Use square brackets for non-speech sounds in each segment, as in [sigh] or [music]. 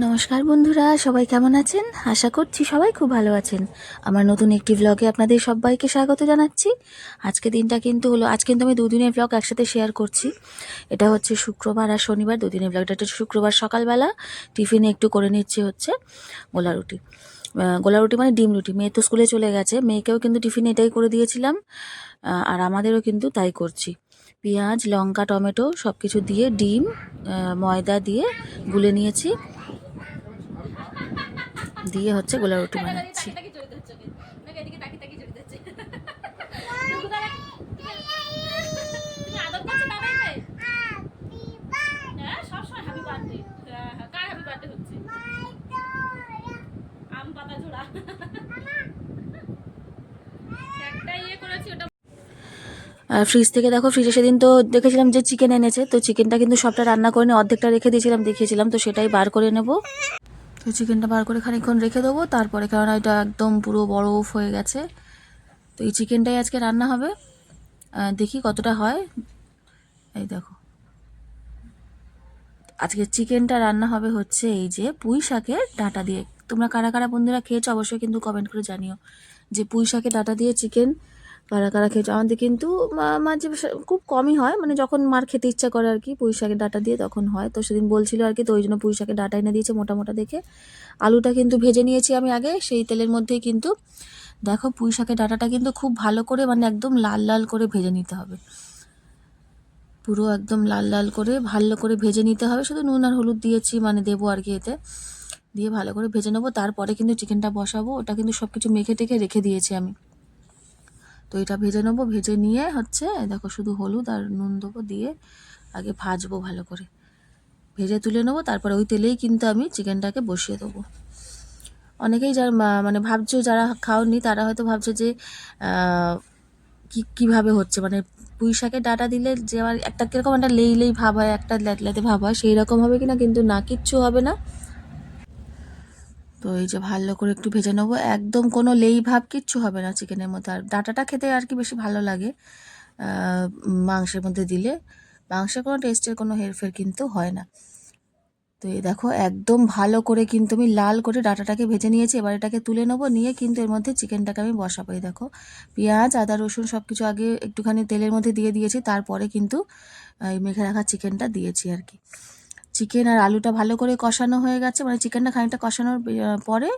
নমস্কার বন্ধুরা, সবাই কেমন আছেন? আশা করছি সবাই খুব ভালো আছেন। আমার নতুন একটি ব্লগে আপনাদের সবাইকে স্বাগত জানাচ্ছি। আজকে দিনটা কিন্তু হলো আজ কিন্তু আমি দুদিনের ব্লগ একসাথে শেয়ার করছি। এটা হচ্ছে শুক্রবার আর শনিবার, দুদিনের ব্লগটা এটা শুক্রবার সকালবেলা। টিফিনে একটু করে নিচ্ছি হচ্ছে গোলা রুটি। গোলা রুটি মানে ডিম রুটি। মেয়ে তো স্কুলে চলে গেছে। মেয়েকেও কিন্তু টিফিনে এটাই করে দিয়েছিলাম। আর আমাদেরও কিন্তু তাই করছি। পেঁয়াজ, লঙ্কা, টমেটো সব কিছু দিয়ে ডিম ময়দা দিয়ে গুলে নিয়েছি। দিয়ে হচ্ছে গোলা রুটি বানাচ্ছি। আর ফ্রিজ থেকে দেখো ফ্রিজে সেদিন তো দেখেছিলাম যে চিকেন এনেছে, তো চিকেনটা কিন্তু সবটা রান্না করে নিয়ে অর্ধেকটা রেখে দিয়েছিলাম, দেখিয়েছিলাম, তো সেটাই বার করে নেব। তো চিকেনটা বার করে খানিকক্ষণ রেখে দেবো। তারপরে কারণ এটা একদম পুরো বরফ হয়ে গেছে। তো এই চিকেনটাই আজকে রান্না হবে। দেখি কতটা হয়। এই দেখো। আজকে চিকেনটা রান্না হবে হচ্ছে এই যে পুঁই শাকের ডাঁটা দিয়ে। তোমরা কারা কারা বন্ধুরা খেয়েছো অবশ্যই কিন্তু কমেন্ট করে জানিও যে পুঁই শাকের ডাঁটা দিয়ে চিকেন কারা কারা খেয়েছো। আমাদের কিন্তু মাঝে খুব কমই হয়। মানে যখন মার খেতে ইচ্ছা করে আর কি পুঁই শাকের ডাটা দিয়ে তখন হয়। তো সেদিন বলছিল আর কি, তো ওই জন্য পুঁই শাকের ডাটা এনে দিয়েছে মোটা মোটা দেখে। আলুটা কিন্তু ভেজে নিয়েছি আমি আগে। সেই তেলের মধ্যেই কিন্তু দেখো পুঁই শাকের ডাটাটা কিন্তু খুব ভালো করে মানে একদম লাল লাল করে ভেজে নিতে হবে। পুরো একদম লাল লাল করে ভালো করে ভেজে নিতে হবে। শুধু নুন আর হলুদ দিয়েছি মানে দেবো আর কি এতে। দিয়ে ভালো করে ভেজে নেব। তারপরে কিন্তু চিকেনটা বসাবো। ওটা কিন্তু সব কিছু মেখে টেখে রেখে দিয়েছি আমি। তো এটা ভেজে নেব, ভেজে নিয়ে হচ্ছে দেখো শুধু হলুদ আর নুন দেবো দিয়ে আগে ভাজবো ভালো করে। ভেজে তুলে নেব, তারপরে ওই তেলেই কিন্তু আমি চিকেনটাকে বসিয়ে দেবো। অনেকেই যারা মানে ভাবছ যারা খাওনি, তারা হয়তো ভাবছ যে কি, কীভাবে হচ্ছে? মানে পুঁই শাকের ডাটা দিলে যে আমার একটা কীরকম একটা লেই লেই ভাব হয়, একটা ল্যাটলাতে ভাব হয় সেই রকম হবে কিনা কিন্তু না, কিচ্ছু হবে না। তো এই যে ভালো করে একটু ভেজে নেব। একদম কোনো লেই ভাব কিচ্ছু হবে না চিকেনের মধ্যে। আর ডাটাটা খেতে আর কি বেশি ভালো লাগে মাংসের মধ্যে দিলে। মাংসের কোনো টেস্টের কোনো হেরফের কিন্তু হয় না। তো এই দেখো, একদম ভালো করে কিন্তু আমি লাল করে ডাটাটাকে ভেজে নিয়েছি। এবার এটাকে তুলে নেব, নিয়ে কিন্তু এর মধ্যে চিকেনটাকে আমি বসাবো। এই দেখো, পেঁয়াজ, আদা, রসুন সব কিছু আগে একটুখানি তেলের মধ্যে দিয়ে দিয়েছি। তারপরে কিন্তু এই মেখে রাখা চিকেনটা দিয়েছি আর কি। চিকেন আর আলুটা ভালো করে কষানো হয়ে গেছে। মানে চিকেনটা খানিকটা কষানোর পরে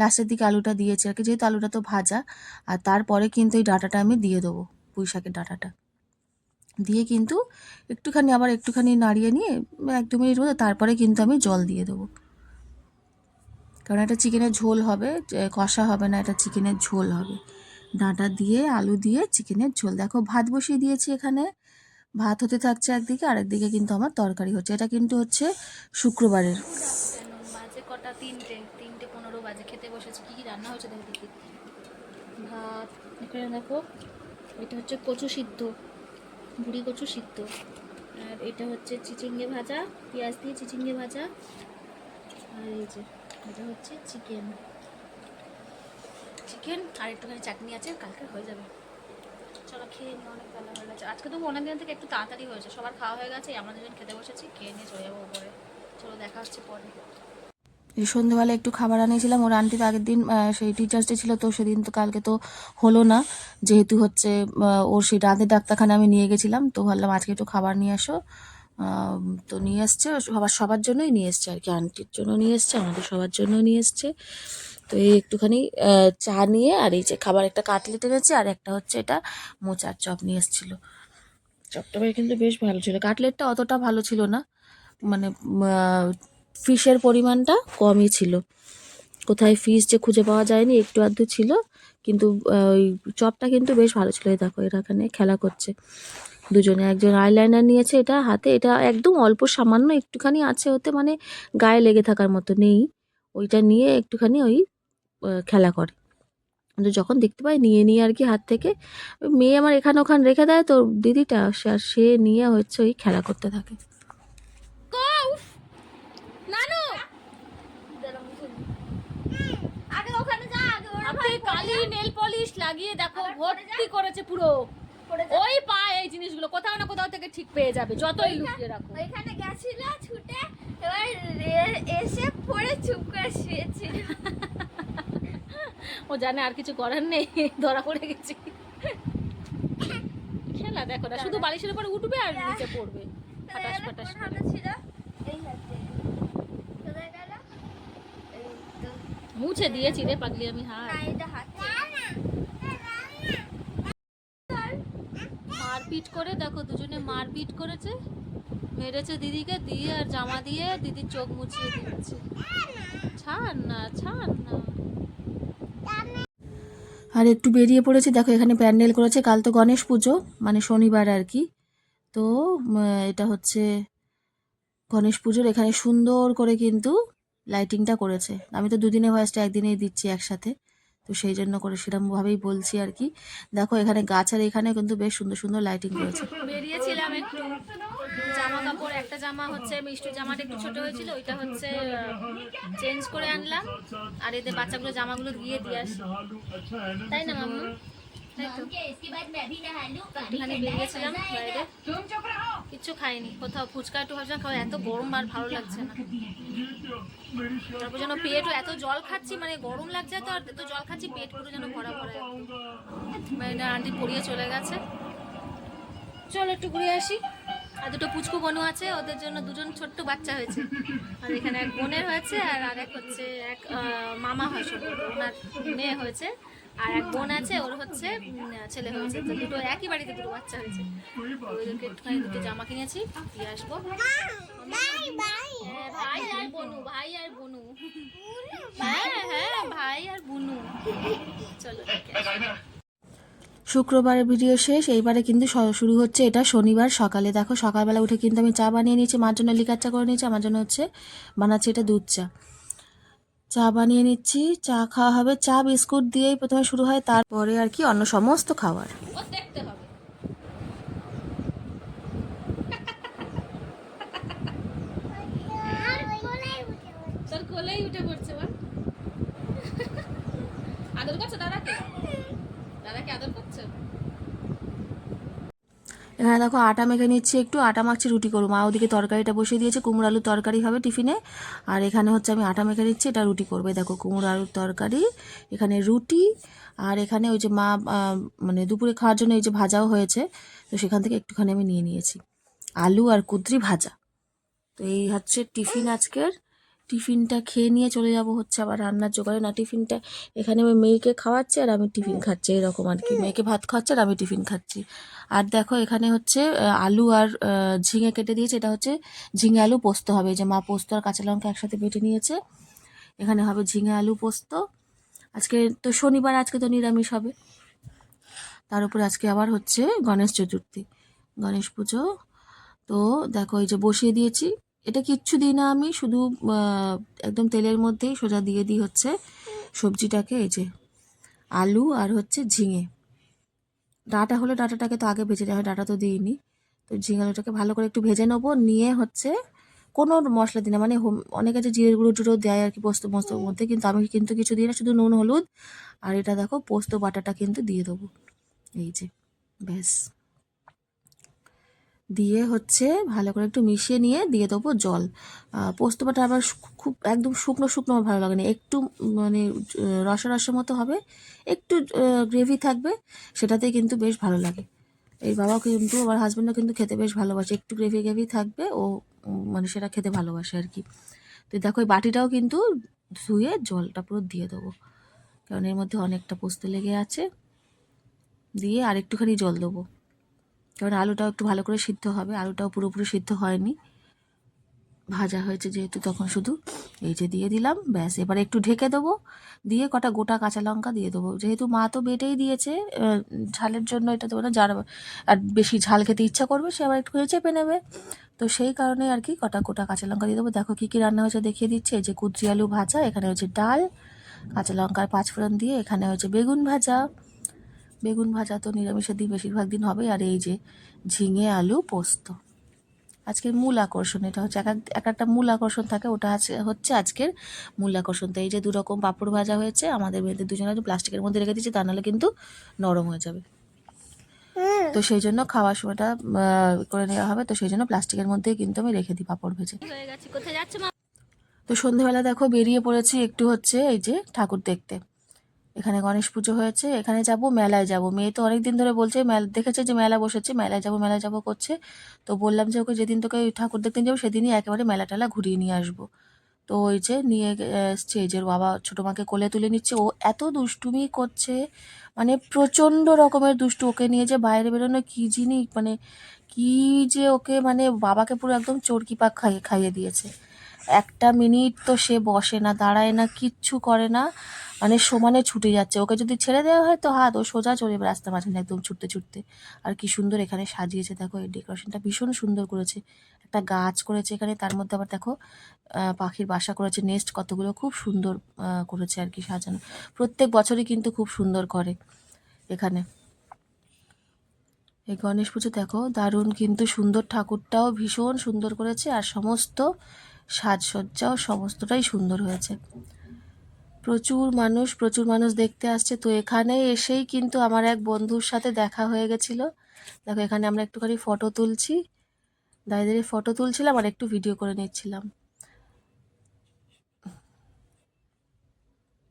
লাস্টের দিকে আলুটা দিয়েছি। আর কি যেহেতু আলুটা তো ভাজা, আর তারপরে কিন্তু এই ডাটাটা আমি দিয়ে দেবো, পুঁই শাকের ডাটাটা। দিয়ে কিন্তু একটুখানি, আবার একটুখানি নাড়িয়ে নিয়ে, এক দু মিনিট মতো তারপরে কিন্তু আমি জল দিয়ে দেবো। কারণ এটা চিকেনের ঝোল হবে কষা হবে না, এটা চিকেনের ঝোল হবে। ডাঁটা দিয়ে, আলু দিয়ে চিকেনের ঝোল। দেখো, ভাত বসিয়ে দিয়েছি এখানে। ভাত হতে থাকছে একদিকে, আরেকদিকে কিন্তু আমার তরকারি হচ্ছে। এটা কিন্তু হচ্ছে শুক্রবারের। বাজে কটা? তিনটে। তিনটে পনেরো বাজে। খেতে বসেছি। কি কি রান্না হয়েছে দেখো দেখি। ভাত, এখানে দেখো, এটা হচ্ছে কচু সিদ্ধ বুড়ি কচু সিদ্ধ। আর এটা হচ্ছে চিচিঙ্গে ভাজা, পেঁয়াজ দিয়ে চিচিঙ্গে ভাজা। আর এই যে, এটা হচ্ছে চিকেন। চিকেন আর একটুখানি চাটনি আছে, কালকে হয়ে যাবে। চলো খেয়ে নিই, অনেক বেলা হয়ে গেছে। আজকে তো অনেক দিন থেকে একটু তাড়াতাড়ি হয়েছে। সবার খাওয়া হয়ে গেছে, আমরা দুজন খেতে বসেছি, খেয়ে নিয়ে চলে যাব উপরে। চলো দেখা হচ্ছে পরে। সন্ধ্যেবেলা একটু খাবার আনিয়েছিলাম, ওর আন্টি তো আগের দিন সেই টিচার্স ডে ছিল, তো সেদিন তো কালকে তো হলো না। যেহেতু হচ্ছে ওর সেই রাঁধের ডাক্তারখানে আমি নিয়ে গেছিলাম, তো ভাবলাম আজকে একটু খাবার নিয়ে আসো। তো নিয়ে এসছে সবার সবার জন্যই নিয়ে এসছে আর কি। আন্টির জন্য নিয়ে এসছে, আমাদের সবার জন্য নিয়ে এসছে। তো এই একটুখানি চা নিয়ে, আর এই যে খাবার একটা কাটলেট এনেছে, আর একটা হচ্ছে এটা মোচার চপ নিয়ে এসেছিল। চপটা কিন্তু বেশ ভালো ছিল। কাটলেটটা অতটা ভালো ছিল না। মানে ফিশের পরিমাণটা কমই ছিল। কোথায় ফিশ যে খুঁজে পাওয়া যায়নি, একটু আধটু ছিল। কিন্তু ওই চপটা কিন্তু বেশ ভালো ছিল। দেখো, এরা এখানে খেলা করছে। দুজনে একজন আইলাইনার নিয়েছে এটা হাতে। এটা একদম অল্প সামান্য একটুখানি আছে ওতে মানে গায়ে লেগে থাকার মতো নেই। ওইটা নিয়ে একটুখানি ওই খেলা করে। কিন্তু যখন দেখতে পাই নিয়ে নিয়ে আর কি হাত থেকে ওই মেয়ে আমার এখানে ওখানে রেখে দেয় তো দিদিটা সে আর সে নিয়ে হচ্ছে ওই খেলা করতে থাকে। নানু! আগে ওখানে যা আগে আপনি কালি নেল পলিশ লাগিয়ে দেখো ভর্তি করেছে পুরো। ওই এই জিনিসগুলো কোথাও না কোথাও থেকে ঠিক পেয়ে যাবে যতই লুকিয়ে রাখো। ওইখানে গেছিল ছুটে এবার এসে পড়ে চুপ করে [laughs] ও জানে আর কিছু করার নেই ধরা পড়ে গেছি। খেলা দেখো না শুধু বালিশের উপরে উঠবে আর নিচে পড়বে। ফাটাস ছিল। এই হাতে মুছে দিয়েছি রে পাগলি আমি হাত না এটা হাতে মারপিট করে দেখো, দুজনে মারপিট করেছে, মেরেছে দিদিকে, দিয়ে আর জামা দিয়ে দিদির চোখ মুছিয়ে দিচ্ছে ছাড় না ছাড় না। আর একটু বেরিয়ে পড়েছি, দেখো এখানে প্যান্ডেল করেছে, কাল তো গণেশ পুজো মানে শনিবার আর কি। তো এটা হচ্ছে গণেশ পুজোর, এখানে সুন্দর করে কিন্তু লাইটিংটা করেছে। আমি তো দুদিনে ভয়েসটা একদিনেই দিচ্ছি একসাথে। তো সেই জন্য করে সেরকমভাবেই বলছি আর কি। দেখো, এখানে গাছ আর এখানে কিন্তু বেশ সুন্দর সুন্দর লাইটিং করেছে বেরিয়েছিলাম জামা কাপড় একটা জামা হচ্ছে মিষ্টি জামাটা একটু ছোট হয়েছিল, ওইটা হচ্ছে চেঞ্জ করে আনলাম। আর এদের বাচ্চাগুলো জামাগুলো দিয়ে দিয়ে আসি। তাই না, মাম্মু? বেরিয়েছিলাম বাইরে কিচ্ছু খাইনি কোথাও ফুচকা একটু ভাবছিলাম খাওয়া এত গরম আর ভালো লাগছে না তারপর যেন পেটও এত জল খাচ্ছি মানে গরম লাগছে তো আর এত জল খাচ্ছি পেট পুরো যেন ভরা ভরা। মানে আন্টি পড়িয়ে চলে গেছে। চল একটু ঘুরে আসি। আর দুটো পুচকু বনু আছে ওদের জন্য দুজন ছোট্ট বাচ্চা হয়েছে। আর এখানে এক বোনের হয়েছে আর আরেক হচ্ছে এক মামা হয় ওনার মেয়ে হয়েছে। আর এক বোন আছে ওর হচ্ছে ছেলে হয়েছে। তো দুটো একই বাড়িতে দুটো বাচ্চা হয়েছে। ওদেরকে একটুখানি দুটো জামা কিনেছি দিয়ে আসব। হ্যাঁ, ভাই আর বনু ভাই আর বনু। হ্যাঁ হ্যাঁ ভাই আর বুনু। চলো ভিডিও শেষ এইবারে কিন্তু শুরু হচ্ছে এটা শনিবার সকালে। দেখো সকালবেলা উঠে কিন্তু আমি চা বানিয়ে নিয়েছি মার জন্য লিকার চা করে নিয়েছি আমার জন্য হচ্ছে বানাচ্ছি এটা দুধ চা। চা বানিয়ে নিচ্ছি, চা খাওয়া হবে। চা, বিস্কুট দিয়েই প্রথমে শুরু হয়, তারপরে আর কি অন্য সমস্ত খাবার। আদর করছ দাদাকে? দাদাকে আদর এখানে দেখো আটা মেখে নিচ্ছি একটু, আটা মাখছি, রুটি করব। মা ওদিকে তরকারিটা বসিয়ে দিয়েছে, কুমড়ো আলুর তরকারি হবে টিফিনে। আর এখানে হচ্ছে আমি আটা মেখে নিচ্ছি, এটা রুটি করবে। দেখো, কুমড়ো আলুর তরকারি, এখানে রুটি, আর এখানে ওই যে মা মানে দুপুরে খাওয়ার জন্য এই যে ভাজাও হয়েছে, তো সেখান থেকে একটুখানি আমি নিয়ে নিয়েছি। আলু আর কুদ্রি ভাজা। তো এই হচ্ছে টিফিন আজকের। টিফিনটা খেয়ে নিয়ে চলে যাব হচ্ছে আবার রান্নার জোগাড়ে। না, টিফিনটা এখানে আমি মেয়েকে খাওয়াচ্ছি আর আমি টিফিন খাচ্ছি, এরকম আর কি। মেয়েকে ভাত খাওয়াচ্ছে আর আমি টিফিন খাচ্ছি। আর দেখো এখানে হচ্ছে আলু আর ঝিঙে কেটে দিয়েছে। এটা হচ্ছে ঝিঙে আলু পোস্ত হবে। যে মা পোস্ত আর কাঁচা লঙ্কা একসাথে বেটে নিয়েছে। এখানে হবে ঝিঙে আলু পোস্ত। আজকে তো শনিবার, আজকে তো নিরামিষ হবে। তার উপরে আজকে আবার হচ্ছে গণেশ চতুর্থী, গণেশ পুজো। তো দেখো এই যে বসিয়ে দিয়েছি। এটা কিচ্ছু দিই না আমি, শুধু একদম তেলের মধ্যেই সোজা দিয়ে দিই হচ্ছে সবজিটাকে, এই যে আলু আর হচ্ছে ঝিঙে। ডাটা হলে ডাটাটাকে তো আগে ভেজে দেওয়া হয়, ডাটা তো দিইনি। তো ঝিঙে আলুটাকে ভালো করে একটু ভেজে নেব, নিয়ে হচ্ছে কোনো মশলা দিই না মানে অনেকে যে জিরের গুঁড়ো টুড়ো দেয় আর কি পোস্ত মোস্তর মধ্যে, কিন্তু আমি কিন্তু কিছু দিই না, শুধু নুন, হলুদ। আর এটা দেখো পোস্ত বাটাটা কিন্তু দিয়ে দেবো। এই যে, ব্যাস। দিয়ে হচ্ছে ভালো করে একটু মিশিয়ে নিয়ে দিয়ে দেবো জল। পোস্ত বাটা আবার খুব একদম শুকনো শুকনো ভালো লাগে না একটু মানে রসা রসা মতো হবে, একটু গ্রেভি থাকবে সেটাতে কিন্তু বেশ ভালো লাগে। এই বাবা কিন্তু, আমার হাজব্যান্ডও কিন্তু খেতে বেশ ভালোবাসে। একটু গ্রেভি গ্রেভি থাকবে, ও মানে সেটা খেতে ভালোবাসে আর কি। তো দেখো, এই বাটিটাও কিন্তু ধুয়ে জলটা পুরো দিয়ে দেবো। কারণ এর মধ্যে অনেকটা পোস্ত লেগে আছে। দিয়ে আর একটুখানি জল দেবো। কারণ আলুটাও একটু ভালো করে সিদ্ধ হবে। আলুটাও পুরোপুরি সিদ্ধ হয়নি। ভাজা হয়েছে যেহেতু তখন শুধু। এই যে দিয়ে দিলাম, ব্যাস। এবার একটু ঢেকে দেবো। দিয়ে কটা গোটা কাঁচা লঙ্কা দিয়ে দেবো। যেহেতু মা তো বেটেই দিয়েছে ঝালের জন্য এটা দেবো না, যার আর বেশি ঝাল খেতে ইচ্ছা করবে, সে আবার একটু চেপে নেবে। তো সেই কারণে আর কি কটা গোটা কাঁচা লঙ্কা দিয়ে দেবো। দেখো কী কী রান্না হয়েছে, দেখিয়ে দিচ্ছে। এই যে কুদ্রি আলু ভাজা, এখানে হচ্ছে ডাল, কাঁচা লঙ্কার পাঁচফোড়ন দিয়ে, এখানে হচ্ছে বেগুন ভাজা। বেগুন ভাজা তো নিরামিষের দিন বেশিরভাগ দিন হবে আর এই যে ঝিঙে আলু পোস্ত। আজকের মূল আকর্ষণ এটা হচ্ছে এক এক- এক একটা মূল আকর্ষণ থাকে ওটা হচ্ছে আজকের মূল আকর্ষণ। তো এই যে দু রকম পাঁপড় ভাজা হয়েছে আমাদের মেয়েদের দুজনে প্লাস্টিকের মধ্যে রেখে দিচ্ছি তা নাহলে কিন্তু নরম হয়ে যাবে। তো সেই জন্য খাওয়ার সময়টা করে নেওয়া হবে তো সেই জন্য প্লাস্টিকের মধ্যেই কিন্তু আমি রেখে দিই পাঁপড় ভেজে। তো সন্ধেবেলা দেখো বেরিয়ে পড়েছি একটু হচ্ছে এই যে ঠাকুর দেখতে। এখানে গণেশ পুজো হয়েছে, এখানে যাব, মেলায় যাব। মেয়ে তো অনেক দিন ধরে বলছে, মেলা, দেখেছে যে মেলা বসেছে, মেলায় যাব মেলায় যাব করছে। তো বললাম যে ওকে যেদিন তোকে ওই ঠাকুর দেখতে যাব, সেদিনই একেবারে মেলা টেলা ঘুরিয়ে নিয়ে আসব। তো ওই যে নিয়ে এসছে যে বাবা ছোটো মাকে কোলে তুলে নিচ্ছে। ও এত দুষ্টুমি করছে মানে প্রচণ্ড রকমের দুষ্টু। ওকে নিয়ে যে বাইরে বেরোনো কী জিনিস মানে কী যে ওকে মানে বাবাকে পুরো একদম চরকি পাক খাইয়ে খাইয়ে দিয়েছে। একটা মিনিট তো সে বসে না, দাঁড়ায় না, কিচ্ছু করে না। মানে সমানে ছুটে যাচ্ছে। ওকে যদি ছেড়ে দেওয়া হয় তো হাত, ও সোজা চলে যাবে রাস্তার মাঝখানে একদম ছুটতে ছুটতে। আর কি সুন্দর এখানে সাজিয়েছে। দেখো, এই ডেকোরেশনটা ভীষণ সুন্দর করেছে। একটা গাছ করেছে এখানে, তার মধ্যে আবার দেখো পাখির বাসা করেছে নেস্ট কতগুলো খুব সুন্দর করেছে আর কি সাজানো। প্রত্যেক বছরই কিন্তু খুব সুন্দর করে এখানে। এই গণেশ পুজো দেখো, দারুণ। কিন্তু সুন্দর ঠাকুরটাও ভীষণ সুন্দর করেছে। আর সমস্ত সাজসজ্জাও সমস্তটাই সুন্দর হয়েছে। প্রচুর মানুষ প্রচুর মানুষ দেখতে আসছে। তো এখানে এসেই কিন্তু আমার এক বন্ধুর সাথে দেখা হয়ে গেছিল। দেখো, এখানে আমরা একটুখানি ফটো তুলছি। দাঁড়িয়ে দাঁড়িয়ে ফটো তুলছিলাম আর একটু ভিডিও করে নিচ্ছিলাম।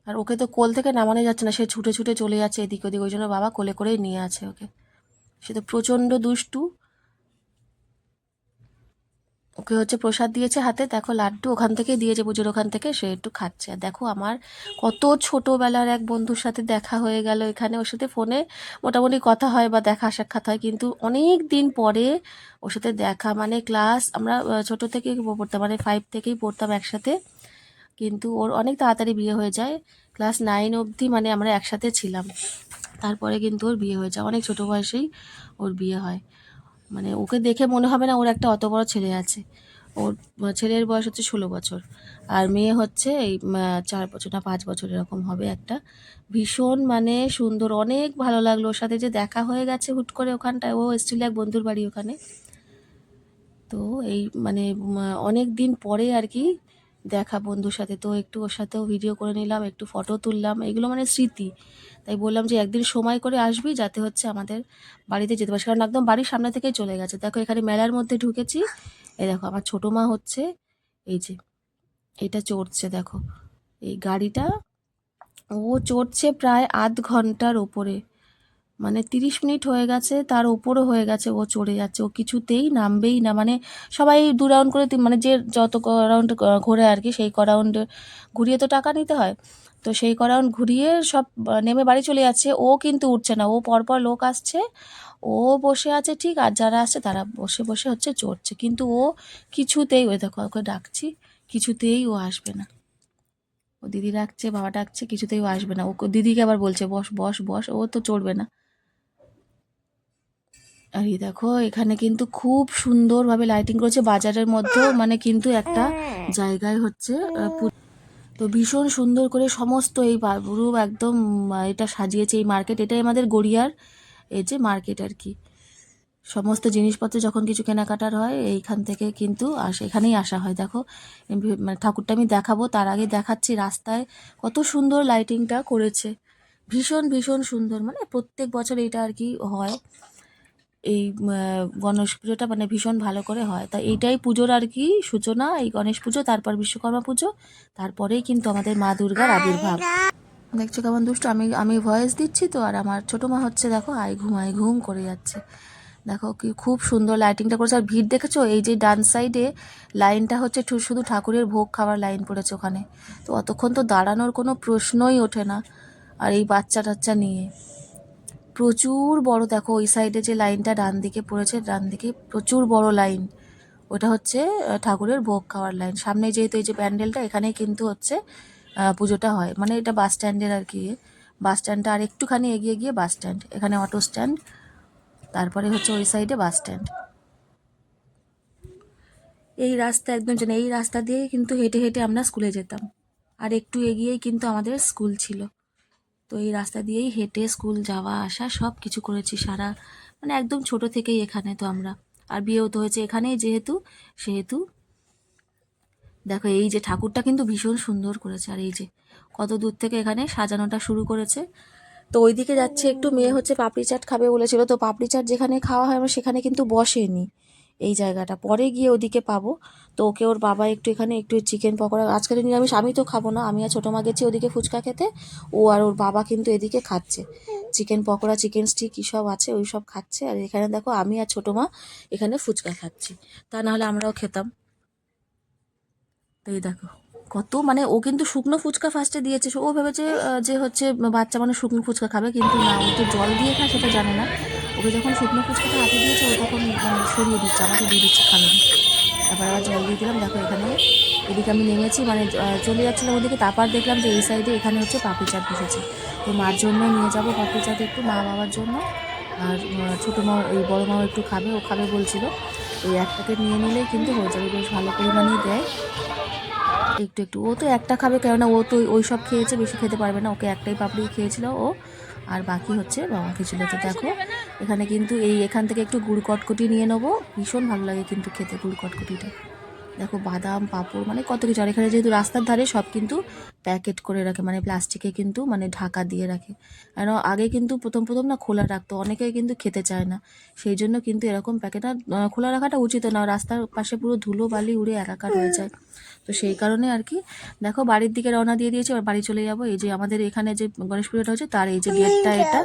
আর ওকে তো কোল থেকে নামানো যাচ্ছে না, সে ছুটে ছুটে চলে যাচ্ছে এদিক ওদিক, ওই জন্য বাবা কোলে করেই নিয়ে আছে ওকে। সে তো প্রচণ্ড দুষ্টু। ওকে হচ্ছে প্রসাদ দিয়েছে হাতে। দেখো, লাড্ডু ওখান থেকে দিয়েছে, পুজোর ওখান থেকে। সে একটু খাচ্ছে। আর দেখো, আমার কত ছোটোবেলার এক বন্ধুর সাথে দেখা হয়ে গেল এখানে। ওর সাথে ফোনে মোটামুটি কথা হয় বা দেখা সাক্ষাৎ হয়। কিন্তু অনেক দিন পরে ওর সাথে দেখা। মানে ক্লাস আমরা ছোটো থেকেই পড়তাম মানে ফাইভ থেকেই পড়তাম একসাথে। কিন্তু ওর অনেক তাড়াতাড়ি বিয়ে হয়ে যায়। ক্লাস নাইন অবধি মানে আমরা একসাথে ছিলাম। তারপরে কিন্তু ওর বিয়ে হয়ে যায়। অনেক ছোটো বয়সেই ওর বিয়ে হয়। মানে ওকে দেখে মনে হবে না ওর একটা অত বড় ছেলে আছে। ওর ছেলের বয়স হচ্ছে ষোলো বছর। আর মেয়ে হচ্ছে এই চার বছর না, পাঁচ বছর এরকম হবে একটা। ভীষণ মানে সুন্দর, অনেক ভালো লাগল ওর সাথে যে দেখা হয়ে গেছে হুট করে ওখানটায়। ও এসেছিল এক বন্ধুর বাড়ি ওখানে। তো এই মানে অনেক দিন পরে আর কি দেখা বন্ধুর সাথে। তো একটু ওর সাথেও ভিডিও করে নিলাম, একটু ফটো তুললাম, এগুলো মানে স্মৃতি। তাই বললাম যে একদিন সময় করে আসবি, যাতে হচ্ছে আমাদের বাড়িতে যেতে পারিস। কারণ একদম বাড়ির সামনে থেকেই চলে গেছে। দেখো, এখানে মেলার মধ্যে ঢুকেছি। এই দেখো, আমার ছোটো মা হচ্ছে, এই যে, এটা চড়ছে, দেখো। এই গাড়িটা, ও চড়ছে প্রায় আধ ঘণ্টার ওপরে। মানে তিরিশ মিনিট হয়ে গেছে, তার ওপরও হয়ে গেছে, ও চড়ে যাচ্ছে, ও কিছুতেই নামবেই না। মানে সবাই দু রাউন্ড করে মানে যে যত ক রাউন্ড ঘোরে আর কি, সেই ক রাউন্ড ঘুরিয়ে তো টাকা নিতে হয়। তো সেই ক রাউন্ড ঘুরিয়ে সব নেমে বাড়ি চলে যাচ্ছে, ও কিন্তু উঠছে না, ও পরপর লোক আসছে, ও বসে আছে ঠিক, আর যারা আসছে তারা বসে বসে হচ্ছে চড়ছে, কিন্তু ও কিছুতেই, ওই দেখো, ওকে ডাকছি, কিছুতেই ও আসবে না। ও দিদি ডাকছে, বাবা ডাকছে, কিছুতেই ও আসবে না ও দিদিকে আবার বলছে, বস বস বস, ও তো চড়বে না। আর এই দেখো, এখানে কিন্তু খুব সুন্দরভাবে লাইটিং করেছে। বাজারের মধ্যেও মানে কিন্তু একটা জায়গায় হচ্ছে তো ভীষণ সুন্দর করে সমস্ত এই পুরো একদম এটা সাজিয়েছে এই মার্কেট এটাই আমাদের গড়িয়ার, এই যে মার্কেট আর কি। সমস্ত জিনিসপত্র যখন কিছু কেনাকাটার হয়, এইখান থেকে কিন্তু আসে এখানেই আসা হয়। দেখো মানে ঠাকুরটা আমি দেখাবো, তার আগে দেখাচ্ছি রাস্তায় কত সুন্দর লাইটিংটা করেছে। ভীষণ ভীষণ সুন্দর মানে প্রত্যেক বছর এটা আর কি হয়। এই গণেশ পুজোটা মানে ভীষণ ভালো করে হয়। তা এইটাই পুজোর আর কি সূচনা, এই গণেশ পুজো, তারপর বিশ্বকর্মা পুজো, তারপরেই কিন্তু আমাদের মা দুর্গার আবির্ভাব। দেখছ কেমন দুষ্ট, আমি আমি ভয়েস দিচ্ছি তো, আর আমার ছোটো মা হচ্ছে দেখো, আই ঘুম আই ঘুম করে যাচ্ছে। দেখো কি, খুব সুন্দর লাইটিংটা করেছে, আর ভিড় দেখেছ? এই যে ডান সাইডে লাইনটা হচ্ছে শুধু ঠাকুরের ভোগ খাওয়ার লাইন পড়েছে ওখানে। তো অতক্ষণ তো দাঁড়ানোর কোনো প্রশ্নই ওঠে না, আর এই বাচ্চা টাচ্চা নিয়ে। প্রচুর বড়, দেখো ওই সাইডে যে লাইনটা ডান দিকে পড়েছে, ডান দিকে প্রচুর বড় লাইন ওটা হচ্ছে ঠাকুরের ভোগ খাওয়ার লাইন সামনে যেহেতু এই যে প্যান্ডেলটা, এখানেই কিন্তু হচ্ছে পুজোটা হয়। মানে এটা বাস স্ট্যান্ডের আর কি। বাস স্ট্যান্ডটা আর একটুখানি এগিয়ে গিয়ে বাস স্ট্যান্ড এখানে অটো স্ট্যান্ড তারপরে হচ্ছে ওই সাইডে বাস স্ট্যান্ড এই রাস্তা একদম জানি এই রাস্তা দিয়েই কিন্তু হেঁটে হেঁটে আমরা স্কুলে যেতাম। আর একটু এগিয়েই কিন্তু আমাদের স্কুল ছিল। তো এই রাস্তা দিয়েই হেঁটে স্কুল যাওয়া, আসা সব কিছু করেছি সারা মানে একদম ছোট থেকেই এখানে তো আমরা। আর বিয়েও তো হয়েছে এখানেই যেহেতু, সেহেতু দেখো এই যে ঠাকুরটা কিন্তু ভীষণ সুন্দর করেছে, আর এই যে কত দূর থেকে এখানে সাজানোটা শুরু করেছে। তো ওইদিকে যাচ্ছে একটু মেয়ে হচ্ছে পাপড়ি চাট খাবে বলেছিল, তো পাপড়ি চাট যেখানে খাওয়া হয় আমরা সেখানে কিন্তু বসেনি। এই জায়গাটা। পরে গিয়ে ওদিকে পাবো। তো ওকে ওর বাবা একটু এখানে একটু চিকেন পকোড়া আজকে তো নিরামিষ আমি তো খাব না, আমি আর ছোটো মা গেছি ওদিকে ফুচকা খেতে। ও আর ওর বাবা কিন্তু এদিকে খাচ্ছে। চিকেন পকোড়া চিকেন স্টিক কী সব আছে, ওই সব খাচ্ছে। আর এখানে দেখো আমি আর ছোটো মা এখানে ফুচকা খাচ্ছি। তা নাহলে আমরাও খেতাম। তো এই দেখো, কত মানে ও কিন্তু শুকনো ফুচকা ফার্স্টে দিয়েছে। ও ভেবেছে যে হচ্ছে বাচ্চা মানে শুকনো ফুচকা খাবে, কিন্তু না, ও তো জল দিয়ে খায়, সেটা জানে না। ওকে যখন শুকনো ফুচকাটা হাতে দিয়েছে, ও তখন মানে সরিয়ে দিচ্ছে, আমাকে দিয়ে দিচ্ছে খাবে না তারপর আবার জল দিয়ে দিলাম, দেখো এখানে এদিকে আমি নেমেছি মানে চলে যাচ্ছিলাম ওদিকে, তারপর দেখলাম যে এই সাইডে এখানে হচ্ছে পাপড়ি চাট বসেছে। তো মার জন্য নিয়ে যাব পাপড়ি চাট একটু, মা বাবার জন্য। আর ছোটো মা ওই বড় মাও একটু খাবে, ও খাবে বলছিল। ওই এক প্যাকেট নিয়ে নিলে কিন্তু হয়ে যাবে, বেশ ভালো পরিমাণেই দেয়। একটু একটু, ও তো একটা খাবে, কেননা ও তো ওই সব খেয়েছে, বেশি খেতে পারবে না। ওকে একটাই পাপড়ি খেয়েছিল ও, আর বাকি হচ্ছে বাবা খেয়েছিল। তো দেখো এখানে কিন্তু এই এখান থেকে একটু গুড় কটকটি নিয়ে নেব। ভীষণ ভালো লাগে কিন্তু খেতে গুড় কটকটিটা। দেখো বাদাম, পাঁপড় মানে কত কিছু। আর এখানে যেহেতু রাস্তার ধারে সব কিন্তু প্যাকেট করে রাখে মানে প্লাস্টিকে কিন্তু মানে ঢাকা দিয়ে রাখে। আর আগে কিন্তু প্রথম প্রথম না খোলা রাখতো, অনেকেই কিন্তু খেতে চায় না। সেই জন্য কিন্তু এরকম প্যাকেট আর খোলা রাখাটা উচিত না রাস্তার পাশে পুরো ধুলো বালি উড়ে একাকার হয়ে যায়। তো সেই কারণে আর কি, দেখো বাড়ির দিকে রওনা দিয়ে দিয়েছি, এবার বাড়ি চলে যাব। এই যে আমাদের এখানে যে গণেশ পুজোটা হচ্ছে, তার এই যে গেটটা, এটা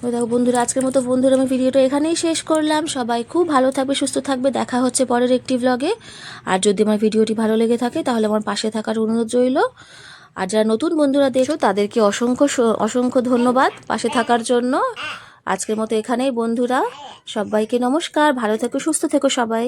তো দেখো বন্ধুরা, আজকের মতো বন্ধুরা, আমি ভিডিওটা এখানেই শেষ করলাম। সবাই খুব ভালো থাকবে, সুস্থ থাকবে। দেখা হচ্ছে পরের একটি ব্লগে আর যদি আমার ভিডিওটি ভালো লেগে থাকে, তাহলে আমার পাশে থাকার অনুরোধ রইল। আর যারা নতুন বন্ধুরা দেখো তাদেরকে অসংখ্য অসংখ্য ধন্যবাদ পাশে থাকার জন্য। আজকের মতো এখানেই বন্ধুরা, সবাইকে নমস্কার, ভালো থেকো, সুস্থ থেকো সবাই।